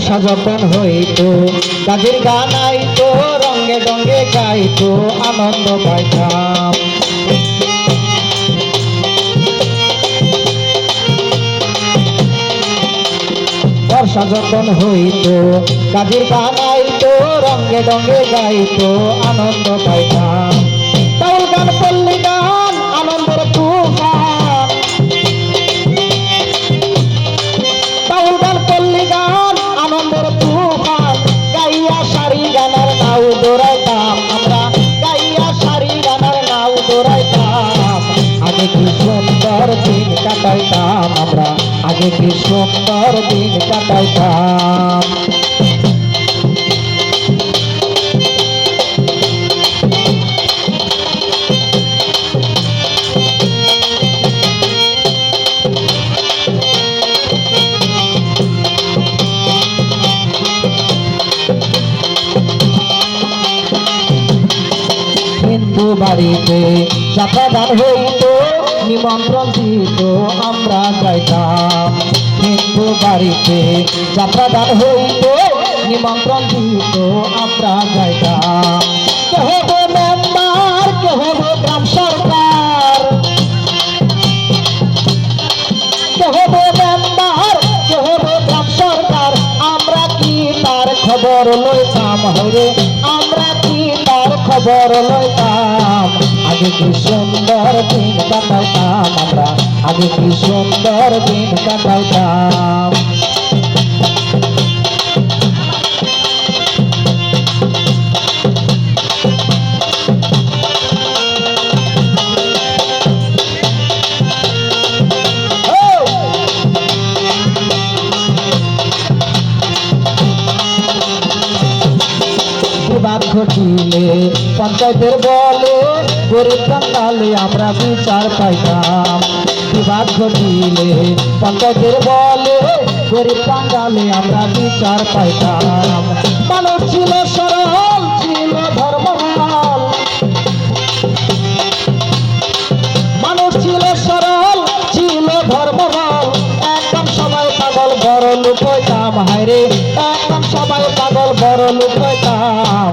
বর্ষা যখন হইতো। গাজির গান আইতো রঙ্গে ডঙ্গে গাইতো, আনন্দ পাইতাম। বর্ষা যখন হইতো, গাজির গান আইতো রঙ্গে ডঙ্গে গাইতো, আনন্দ পাইতাম। কি সুন্দর দিন কাটাইতাম আমরা। আগে কি সুন্দর দিন কাটাইতাম? বাড়িতে যাত্রা গান হইত। নিমন্ত্রণ দিত, আমরা যাইতাম হিন্দু বাড়িতে যাত্রা গান হইত, নিমন্ত্রণ দিত, আমরা যাইতাম কে হবে মেম্বার কে হবে গ্রাম সরকার। কে হবে মেম্বার কে গ্রাম সরকার। আমরা কি তার খবর লইতাম? হরে আমরা কি তার খবর লইতাম? আগে কি সুন্দর দিন কাটাইতাম আমরা? আগে কি সুন্দর দিন কাটাইতাম ঘটিলে পঞ্চায়েতের বলে, গরিব কাঙ্গালে আমরা বিচার পাইতাম। বিবাদ ঘটিলে পঞ্চায়েতের বলে, গরিব কাঙ্গালে আমরা বিচার পাইতাম। মানুষ ছিল সরল, ছিল ধর্মহাল মানুষ ছিল সরল, ছিল ধর্মবল একদম সবাই পাগল, বড় লোক হইতাম, হায়রে। একদম সবাই পাগল, বড় লোক হইতাম।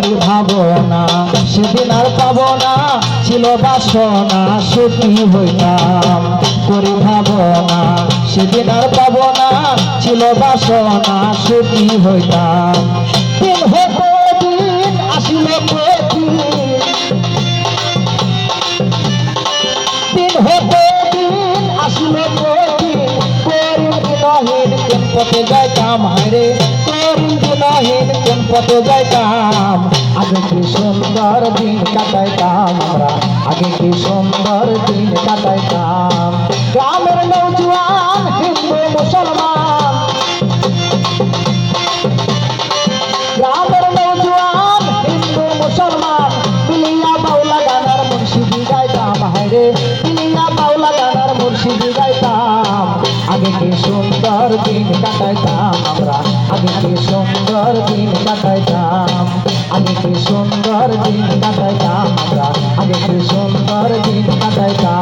করি ভাবনা, সেদিন আর পাবো না, ছিল বাসনা, সুখী হইতাম। করি ভাবনা, সেদিন আর পাবো না, ছিল বাসনা, সুখী হইতাম। পথে যাইতাম করিম পথে যাইতাম, আগে কি সুন্দর দিন কাটাইতাম আমরা? আগে কি সুন্দর দিন কাটাইতাম? গ্রামের নৌজওয়ান হিন্দু মুসলমান। গ্রামের নৌজওয়ান হিন্দু মুসলমান। হায়রে। আগে সুন্দর দিন কাটাইতাম আমরা। আগে সুন্দর দিন কাটাইতাম। আগে সুন্দর দিন কাটাইতাম আমরা। আগে সুন্দর দিন কাটাইতাম।